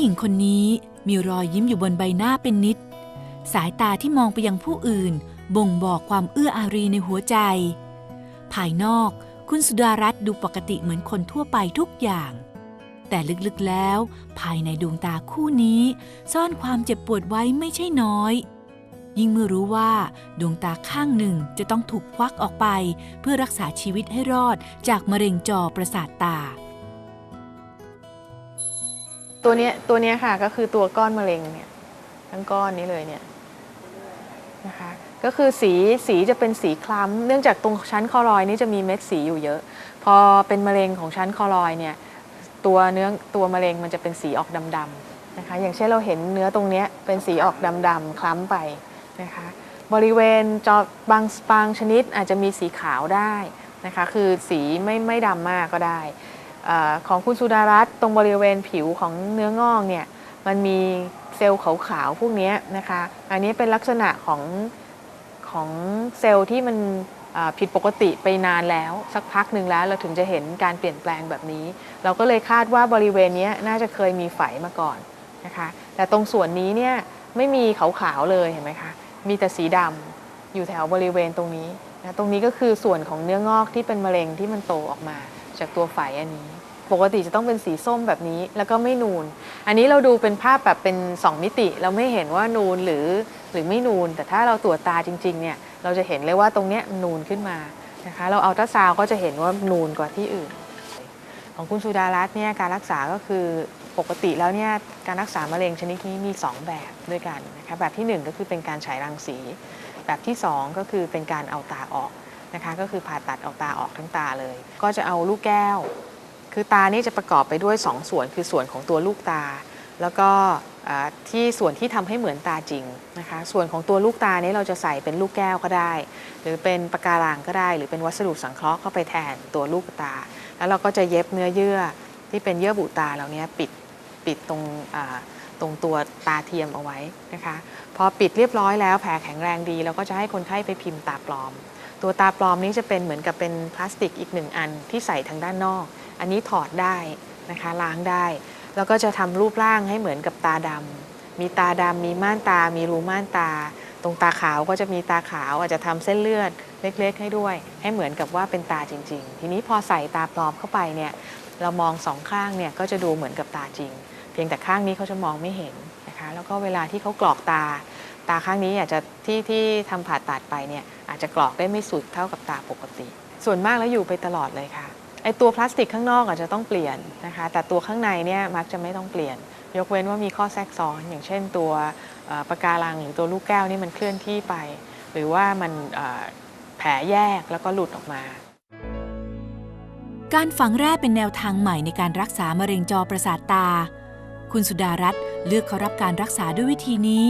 หญิงคนนี้มีรอยยิ้มอยู่บนใบหน้าเป็นนิด สายตาที่มองไปยังผู้อื่น บ่งบอกความเอื้ออารีในหัวใจ ภายนอกคุณสุดารัตน์ดูปกติเหมือนคนทั่วไปทุกอย่าง แต่ลึกๆแล้ว ภายในดวงตาคู่นี้ ซ่อนความเจ็บปวดไว้ไม่ใช่น้อย ยิ่งเมื่อรู้ว่าดวงตาข้างหนึ่งจะต้องถูกควักออกไป เพื่อรักษาชีวิตให้รอดจากมะเร็งจอประสาทตา ตัวเนี้ยตัวเนี้ยค่ะก็คือตัวก้อนมะเร็งเนี่ยทั้งก้อนนี้เลยเนี่ยนะคะก็คือสีสีจะเป็นสีคล้ำ เนื่องจากตรงชั้นคอรอยนี่จะมีเม็ดสีอยู่เยอะ พอเป็นมะเร็งของชั้นคอรอยเนี่ยตัวเนื้อตัวมะเร็งมันจะเป็นสีออกดำๆนะคะอย่างเช่นเราเห็นเนื้อตรงเนี้ยเป็นสีออกดำๆคล้ำไปนะคะบริเวณจอบางบางชนิดอาจจะมีสีขาวได้นะคะคือสีไม่ไม่ดำมากก็ได้ อของคุณสุดารัตน์ตรงบริเวณผิวของเนื้องอกเนี่ยมันมีเซลล์ขาวๆพวกนี้นะคะ อันนี้เป็นลักษณะของของเซลล์ที่มันผิดปกติไปนานแล้ว สักพักหนึ่งแล้วเราถึงจะเห็นการเปลี่ยนแปลงแบบนี้ เราก็เลยคาดว่าบริเวณนี้น่าจะเคยมีไฝมาก่อนนะคะ แต่ตรงส่วนนี้เนี่ยไม่มีขาวๆเลยเห็นไหมคะมีแต่สีดำอยู่แถวบริเวณตรงนี้นะตรงนี้ก็คือส่วนของเนื้องอกที่เป็นมะเร็งที่มันโตออกมา จากตัวไฝอันนี้ ปกติจะต้องเป็นสีส้มแบบนี้แล้วก็ไม่นูน อันนี้เราดูเป็นภาพแบบเป็น 2 มิติ เราไม่เห็นว่านูนหรือหรือไม่นูน แต่ถ้าเราตรวจตาจริงๆเนี่ยเราจะเห็นเลยว่าตรงเนี้ยนูนขึ้นมานะคะเราเอาตราซาวก็จะเห็นว่านูนกว่าที่อื่น ของคุณสุดารัตน์เนี่ยการรักษาก็คือปกติแล้วเนี่ยการรักษามะเร็งชนิดนี้มี 2 แบบด้วยกันนะคะแบบทีหนึ่1 ก็คือเป็นการฉายรังสี แบบที่ 2 ก็คือเป็นการเอาตาออก นะคะ ก็คือผ่าตัดเอาตาออกทั้งตาเลย ก็จะเอาลูกแก้ว คือตานี่จะประกอบไปด้วย 2 ส่วนคือส่วนของตัวลูกตา แล้วก็ที่ส่วนที่ทำให้เหมือนตาจริงนะคะ ส่วนของตัวลูกตานี้เราจะใส่เป็นลูกแก้วก็ได้ หรือเป็นปะการังก็ได้ หรือเป็นวัสดุสังเคราะห์เข้าไปแทนตัวลูกตา แล้วเราก็จะเย็บเนื้อเยื่อที่เป็นเยื่อบุตาเราเนี้ยปิดปิดตรงตรงตัวตาเทียมเอาไว้นะคะ พอปิดเรียบร้อยแล้วแผลแข็งแรงดี เราก็จะให้คนไข้ไปพิมพ์ตาปลอม ตัวตาปลอมนี้จะเป็นเหมือนกับเป็นพลาสติกอีกหนึ่งอันที่ใส่ทางด้านนอก อันนี้ถอดได้นะคะล้างได้ แล้วก็จะทำรูปร่างให้เหมือนกับตาดำมีตาดำมีม่านตา มีรูม่านตา ตรงตาขาวก็จะมีตาขาวอาจจะทำเส้นเลือดเล็กๆ ให้ด้วย ให้เหมือนกับว่าเป็นตาจริง ๆ ทีนี้พอใส่ตาปลอมเข้าไปเนี่ยเรามองสองข้างเนี่ยก็จะดูเหมือนกับตาจริง เพียงแต่ข้างนี้เขาจะมองไม่เห็นนะคะแล้วก็เวลาที่เขากรอกตา ตาข้างนี้อาจจะที่ที่ทำผ่าตัดไปเนี่ยอาจจะกรอกได้ไม่สุดเท่ากับตาปกติ ส่วนมากแล้วอยู่ไปตลอดเลยค่ะไอตัวพลาสติกข้างนอกอาจจะต้องเปลี่ยนนะคะ แต่ตัวข้างในเนี่ยมักจะไม่ต้องเปลี่ยน ยกเว้นว่ามีข้อแทรกซ้อน อย่างเช่นตัวเอ่อปะการังหรือตัวลูกแก้วนี่มันเคลื่อนที่ไป หรือว่ามันแผลแยกแล้วก็หลุดออกมา การฝังแร่เป็นแนวทางใหม่ในการรักษามะเร็งจอประสาทตา คุณสุดารัตน์เลือกเขารับการรักษาด้วยวิธีนี้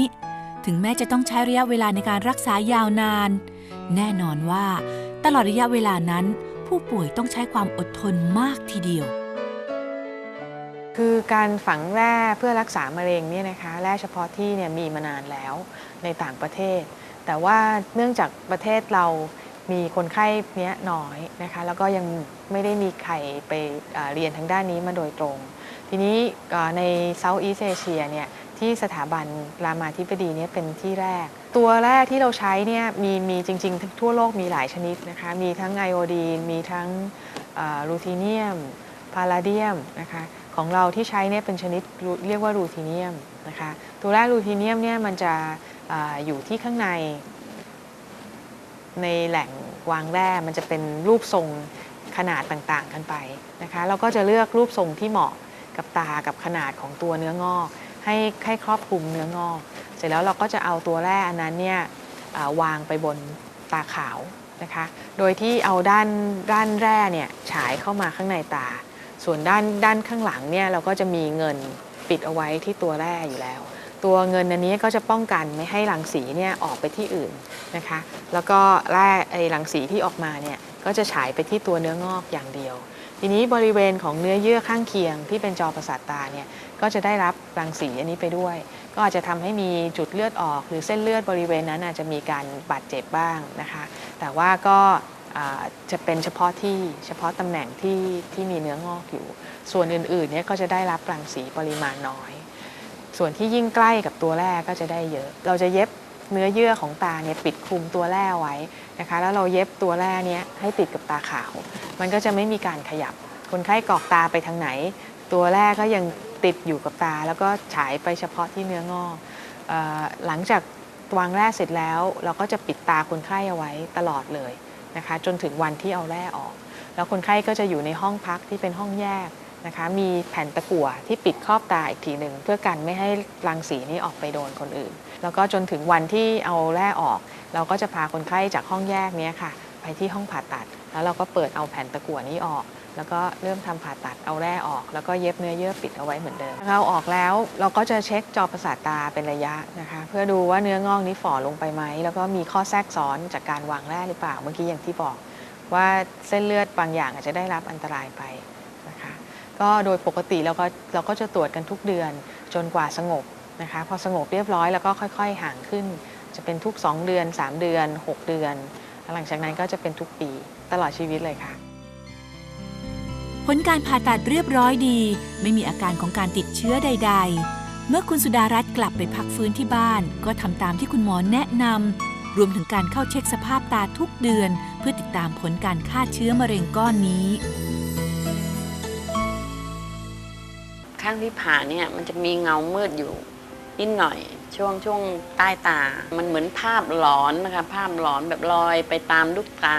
ถึงแม้จะต้องใช้ระยะเวลาในการรักษายาวนาน แน่นอนว่า ตลอดระยะเวลานั้น ผู้ป่วยต้องใช้ความอดทนมากทีเดียว คือการฝังแร่เพื่อรักษามะเร็งเนี่ยนะคะแร่เฉพาะที่เนี่ยมีมานานแล้วในต่างประเทศ แต่ว่าเนื่องจากประเทศเรามีคนไข้เนี้ยน้อยนะคะแล้วก็ยังไม่ได้มีใครไปเรียนทางด้านนี้มาโดยตรง ทีนี้ในเซาท์อีสเอเชียเนี่ย ที่สถาบันรามาธิบดีเนี่ยเป็นที่แรก ตัวแรกที่เราใช้เนี่ยมีมีจริง ๆ ทั่วโลกมีหลายชนิดนะคะมีทั้งไอโอดีน มีทั้งรูทีเนียมพาลาเดียมนะคะของเราที่ใช้เนี่ยเป็นชนิดเรียกว่ารูทีเนียมนะคะตัวแรกรูทีเนียมเนี่ยมันจะออยู่ที่ข้างในในแหล่งวางแร่มันจะเป็นรูปทรงขนาดต่างๆกันไปนะคะเราก็จะเลือกรูปทรงที่เหมาะกับตากับขนาดของตัวเนื้องอก ให้ให้ครอบคลุมเนื้องอก เสร็จแล้วเราก็จะเอาตัวแร่อันนั้นเนี่ยาวางไปบนตาขาวนะคะ โดยที่เอาด้านด้านแร่เนี่ยฉายเข้ามาข้างในตา ส่วนด้านด้านข้างหลังเนี่ยเราก็จะมีเงินปิดเอาไว้ที่ตัวแร่อยู่แล้ว ตัวเงินอันนี้ก็จะป้องกันไม่ให้รังสีเนี่ยออกไปที่อื่นนะคะ แล้วก็แร่ไอ้รังสีที่ออกมาเนี่ยก็จะฉายไปที่ตัวเนื้องอกอย่างเดียว ทีนี้บริเวณของเนื้อเยื่อข้างเคียงที่เป็นจอประสาทตาเนี่ยก็จะได้รับรังสีอันนี้ไปด้วย ก็อาจจะทำให้มีจุดเลือดออก หรือเส้นเลือดบริเวณนั้นอาจจะมีการบาดเจ็บบ้างนะคะ แต่ว่าก็จะเป็นเฉพาะที่เฉพาะตำแหน่งที่ที่มีเนื้องอกอยู่ ส่วนอื่นๆเนี่ยก็จะได้รับรังสีปริมาณน้อย ส่วนที่ยิ่งใกล้กับตัวแร่ก็จะได้เยอะ เราจะเย็บ เนื้อเยื่อของตาเนี่ยปิดคลุมตัวแร่ไว้นะคะ แล้วเราเย็บตัวแร่เนี้ยให้ติดกับตาขาว มันก็จะไม่มีการขยับ คนไข้กรอกตาไปทางไหน ตัวแร่ก็ยังติดอยู่กับตา แล้วก็ฉายไปเฉพาะที่เนื้องอกอหลังจากวางแร่เสร็จแล้ว เราก็จะปิดตาคนไข้เอาไว้ตลอดเลยนะคะ จนถึงวันที่เอาแร่ออก แล้วคนไข้ก็จะอยู่ในห้องพักที่เป็นห้องแยก นะคะมีแผ่นตะกั่วที่ปิดครอบตาอีกทีหนึ่งเพื่อกันไม่ให้รังสีนี้ออกไปโดนคนอื่น แล้วก็จนถึงวันที่เอาแร่ออก เราก็จะพาคนไข้จากห้องแยกนี้ค่ะ ไปที่ห้องผ่าตัด แล้วเราก็เปิดเอาแผ่นตะกั่วนี้ออก แล้วก็เริ่มทำผ่าตัดเอาแร่ออก แล้วก็เย็บเนื้อเยื่อปิดเอาไว้เหมือนเดิมเราออกแล้วเราก็จะเช็คจอประสาทตาเป็นระยะนะคะเพื่อดูว่าเนื้องอกนี้ฝ่อลงไปไหมแล้วก็มีข้อแทรกซ้อนจากการวางแร่หรือเปล่าเมื่อกี้อย่างที่บอก ว่าเส้นเลือดบางอย่างอาจจะได้รับอันตรายไป ก็โดยปกติเราก็เราก็จะตรวจกันทุกเดือนจนกว่าสงบนะคะพอสงบเรียบร้อยแล้วก็ค่อย ๆ ห่างขึ้น จะเป็นทุก 2 เดือน 3 เดือน 6 เดือน หลังจากนั้นก็จะเป็นทุกปีตลอดชีวิตเลยค่ะ ผลการผ่าตัดเรียบร้อยดี ไม่มีอาการของการติดเชื้อใด ๆ เมื่อคุณสุดารัตน์กลับไปพักฟื้นที่บ้าน ก็ทำตามที่คุณหมอแนะนำรวมถึงการเข้าเช็คสภาพตาทุกเดือน เพื่อติดตามผลการฆ่าเชื้อมะเร็งก้อนนี้ ข้างที่ผ่าเนี่ยมันจะมีเงามืดอยู่นิดหน่อย ช่วงช่วงใต้ตา มันเหมือนภาพหลอนนะคะ ภาพหลอนแบบลอยไปตามลูกตา